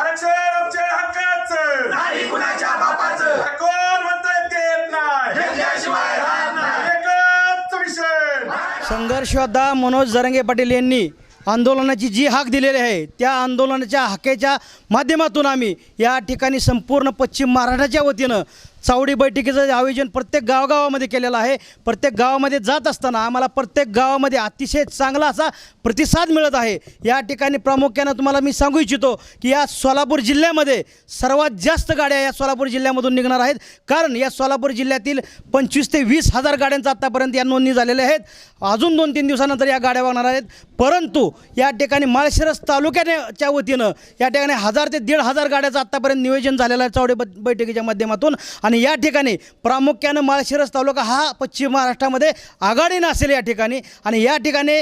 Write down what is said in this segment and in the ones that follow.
आरक्षण संघर्ष योद्धा मनोज जरंगे पाटील यांनी आंदोलनाची जी हाक दिलेली आहे त्या आंदोलनाच्या हाकेच्या माध्यमातून आम्ही या ठिकाणी संपूर्ण पश्चिम महाराष्ट्राच्या वतीनं चावडी बैठकीचं आयोजन प्रत्येक गावगावामध्ये केलेलं आहे. प्रत्येक गावामध्ये जात असताना आम्हाला प्रत्येक गावामध्ये अतिशय चांगला असा प्रतिसाद मिळत आहे. या ठिकाणी प्रामुख्यानं तुम्हाला मी सांगू इच्छितो की या सोलापूर जिल्ह्यामध्ये सर्वात जास्त गाड्या या सोलापूर जिल्ह्यामधून निघणार आहेत. कारण या सोलापूर जिल्ह्यातील पंचवीस ते वीस हजार गाड्यांचा आत्तापर्यंत या नोंदणी झालेल्या आहेत. अजून दोन तीन दिवसानंतर या गाड्या वागणार आहेत. परंतु या ठिकाणी माळशिरस तालुक्याच्या वतीनं या ठिकाणी हजार ते दीड हजार गाड्याचं आत्तापर्यंत नियोजन झालेलं आहे चावडी ब- बैठकीच्या माध्यमातून. आणि या ठिकाणी प्रामुख्यानं माळशिरस तालुका हा पश्चिम महाराष्ट्रामध्ये आघाडीनं असेल या ठिकाणी. आणि या ठिकाणी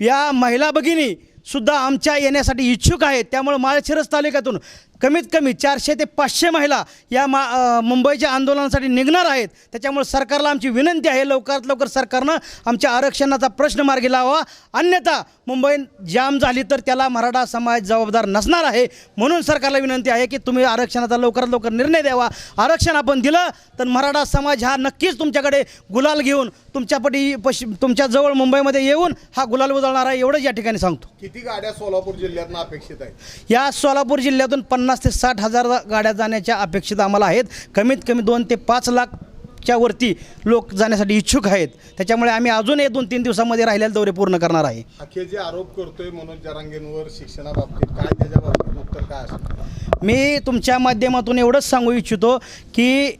या महिला भगिनी सुद्धा आमच्या येण्यासाठी इच्छुक आहेत. त्यामुळे माळशिरस तालुक्यातून कमीत कमी चारशे ते पाचशे महिला या मा मुंबईच्या आंदोलनासाठी निघणार आहेत. त्याच्यामुळे सरकारला आमची विनंती आहे लवकरात लवकर सरकारनं आमच्या आरक्षणाचा प्रश्न मार्गी लावा. अन्यथा मुंबई जाम झाली तर त्याला मराठा समाज जबाबदार नसणार आहे. म्हणून सरकारला विनंती आहे की तुम्ही आरक्षणाचा लवकरात लवकर निर्णय द्यावा. आरक्षण आपण दिलं तर मराठा समाज हा नक्कीच तुमच्याकडे गुलाल घेऊन तुमच्यापटी पश्चिम तुमच्या जवळ मुंबईमध्ये येऊन हा गुलाल उधळणार आहे एवढंच या ठिकाणी सांगतो. किती गाड्या सोलापूर जिल्ह्यातनं अपेक्षित आहेत? या सोलापूर जिल्ह्यातून पन्नास ते साठ हजार गाड्या जाण्याच्या अपेक्षित आम्हाला आहेत. कमीत कमी दोन ते पाच लाखच्या वरती लोक जाण्यासाठी इच्छुक आहेत. त्याच्यामुळे आम्ही अजूनही दोन तीन दिवसामध्ये राहिलेले दौरे पूर्ण करणार आहे. अखेर जे आरोप करतोय मनोज जरांगेंवर शिक्षणाबाबतीत काय त्याच्या बाबतीत उत्तर काय असेल मी तुमच्या माध्यमातून एवढंच सांगू इच्छितो की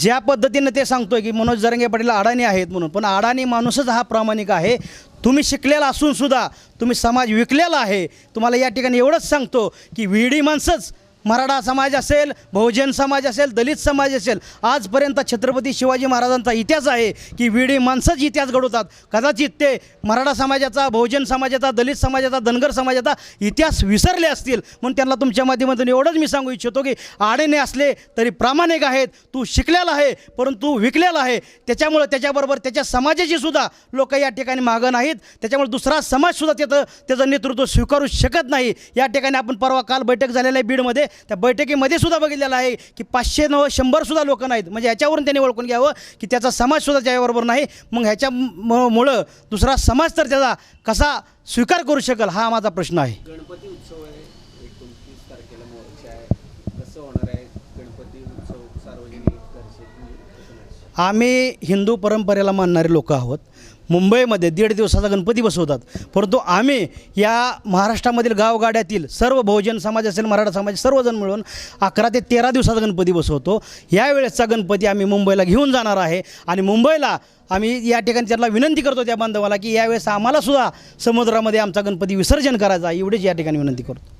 ज्या पद्धतीनं ते सांगतोय की मनोज जरंगे पाटील अडाणी आहेत म्हणून पण अडाणी माणूसच हा प्रामाणिक आहे. तुम्ही शिकलेला असून सुद्धा तुम्ही समाज विकलेला आहे. तुम्हाला या ठिकाणी एवढंच सांगतो की विडी माणसंच मराठा समाज असेल बहुजन समाज असेल दलित समाज असेल आजपर्यंत छत्रपती शिवाजी महाराजांचा इतिहास आहे की विडी माणसंच इतिहास घडवतात. कदाचित ते मराठा समाजाचा बहुजन समाजाचा दलित समाजाचा धनगर समाजाचा इतिहास विसरले असतील. म्हणून त्यांना तुमच्या माध्यमातून एवढंच मी सांगू इच्छितो की आडेने असले तरी प्रामाणिक आहेत तू शिकलेला आहे परंतु विकलेला आहे. त्याच्यामुळं त्याच्याबरोबर त्याच्या समाजाची सुद्धा लोक या ठिकाणी मागं नाहीत. त्याच्यामुळे दुसरा समाजसुद्धा त्याचं त्याचं नेतृत्व स्वीकारू शकत नाही. या ठिकाणी आपण परवा काल बैठक झालेल्या आहे बीडमध्ये त्या बैठकीमध्ये सुद्धा बघितलेलं आहे की पाचशे नव शंभरसुद्धा लोक नाहीत. म्हणजे ह्याच्यावरून त्यांनी ओळखून घ्यावं की त्याचा समाजसुद्धा त्याच्याबरोबर नाही. मग ह्याच्या म- मुळं दुसरा समाज तर त्याचा कसा स्वीकार करू शकेल हा माझा प्रश्न आहे. गणपती उत्सव आहे. एकोणतीस तारखेला मोर्चा आहे. कसं होणार आहे? गणपती उत्सव सार्वजनिक आम्ही हिंदू परंपरेला मानणारे लोक आहोत. मुंबईमध्ये दीड दिवसाचा गणपती बसवतात. परंतु आम्ही या महाराष्ट्रामधील गावगाड्यातील सर्व बहुजन समाज असेल मराठा समाज सर्वजण मिळून अकरा ते तेरा दिवसाचा गणपती बसवतो. यावेळेसचा गणपती आम्ही मुंबईला घेऊन जाणार आहे आणि मुंबईला आम्ही या ठिकाणी त्याला विनंती करतो त्या बांधवाला की यावेळेस आम्हालासुद्धा समुद्रामध्ये आमचा गणपती विसर्जन करायचा आहे. एवढीच या ठिकाणी विनंती करतो.